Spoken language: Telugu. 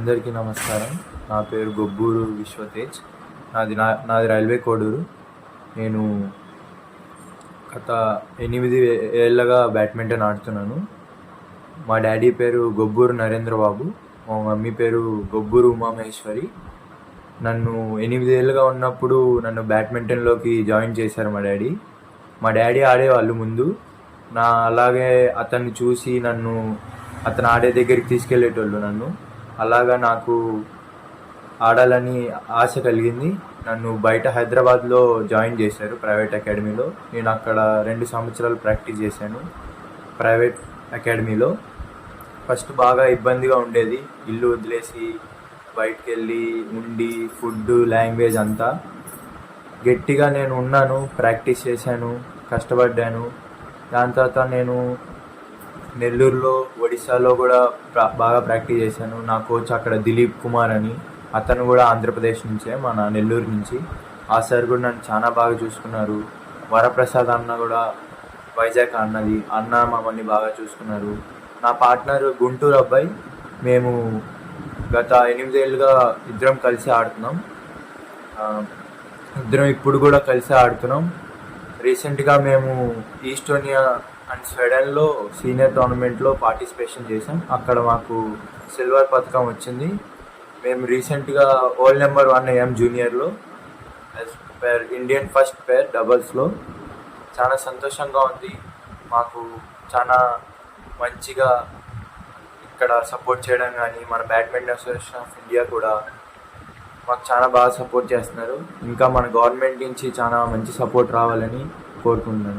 అందరికీ నమస్కారం. నా పేరు గొబ్బూరు విశ్వతేజ్. నాది నా నాది రైల్వే కోడూరు. నేను గత ఎనిమిది ఏళ్ళగా బ్యాడ్మింటన్ ఆడుతున్నాను. మా డాడీ పేరు గొబ్బూరు నరేంద్ర బాబు మా మమ్మీ పేరు గొబ్బూరు ఉమామహేశ్వరి. నన్ను ఎనిమిది ఏళ్ళుగా ఉన్నప్పుడు నన్ను బ్యాడ్మింటన్లోకి జాయిన్ చేశారు మా డాడీ. మా డాడీ ఆడేవాళ్ళు ముందు. నా అలాగే అతన్ని చూసి నన్ను అతను ఆడే దగ్గరికి తీసుకెళ్ళేటోళ్ళు నన్ను. అలాగా నాకు ఆడాలని ఆశ కలిగింది. నన్ను బయట హైదరాబాద్లో జాయిన్ చేశారు ప్రైవేట్ అకాడమీలో. నేను అక్కడ రెండు సంవత్సరాలు ప్రాక్టీస్ చేశాను ప్రైవేట్ అకాడమీలో. ఫస్ట్ బాగా ఇబ్బందిగా ఉండేది. ఇల్లు వదిలేసి బయటికి వెళ్ళి ఉండి ఫుడ్ లాంగ్వేజ్ అంతా. గట్టిగా నేను ఉన్నాను ప్రాక్టీస్ చేశాను కష్టపడ్డాను. దాని తర్వాత నేను నెల్లూరులో ఒడిశాలో కూడా ప్రా- బాగా ప్రాక్టీస్ చేశాను. నా కోచ్ అక్కడ దిలీప్ కుమార్ అని. అతను కూడా ఆంధ్రప్రదేశ్ నుంచే మన నెల్లూరు నుంచి. ఆ సార్ కూడా నన్ను చాలా బాగా చూసుకున్నారు. వరప్రసాద్ అన్న కూడా వైజాగ్ అన్నది. అన్న మమ్మల్ని బాగా చూసుకున్నారు. నా పార్ట్నర్ గుంటూరు అబ్బాయి. మేము గత ఎనిమిదేళ్ళుగా ఇద్దరం కలిసి ఆడుతున్నాం. ఇద్దరం ఇప్పుడు కూడా కలిసి ఆడుతున్నాం. రీసెంట్గా మేము ఈస్టోనియా అండ్ స్వెడన్లో సీనియర్ టోర్నమెంట్లో పార్టిసిపేషన్ చేసాం. అక్కడ మాకు సిల్వర్ పథకం వచ్చింది. మేము రీసెంట్గా ఓల్డ్ నెంబర్ వన్ అయ్యాం జూనియర్లో as pair Indian first pair డబల్స్లో చాలా సంతోషంగా ఉంది. మాకు చాలా మంచిగా ఇక్కడ సపోర్ట్ చేయడం కానీ మన బ్యాడ్మింటన్ అసోసియేషన్ ఆఫ్ ఇండియా కూడా మాకు చాలా బాగా సపోర్ట్ చేస్తున్నారు. ఇంకా మన గవర్నమెంట్ నుంచి చాలా మంచి సపోర్ట్ రావాలని కోరుకుంటున్నాను.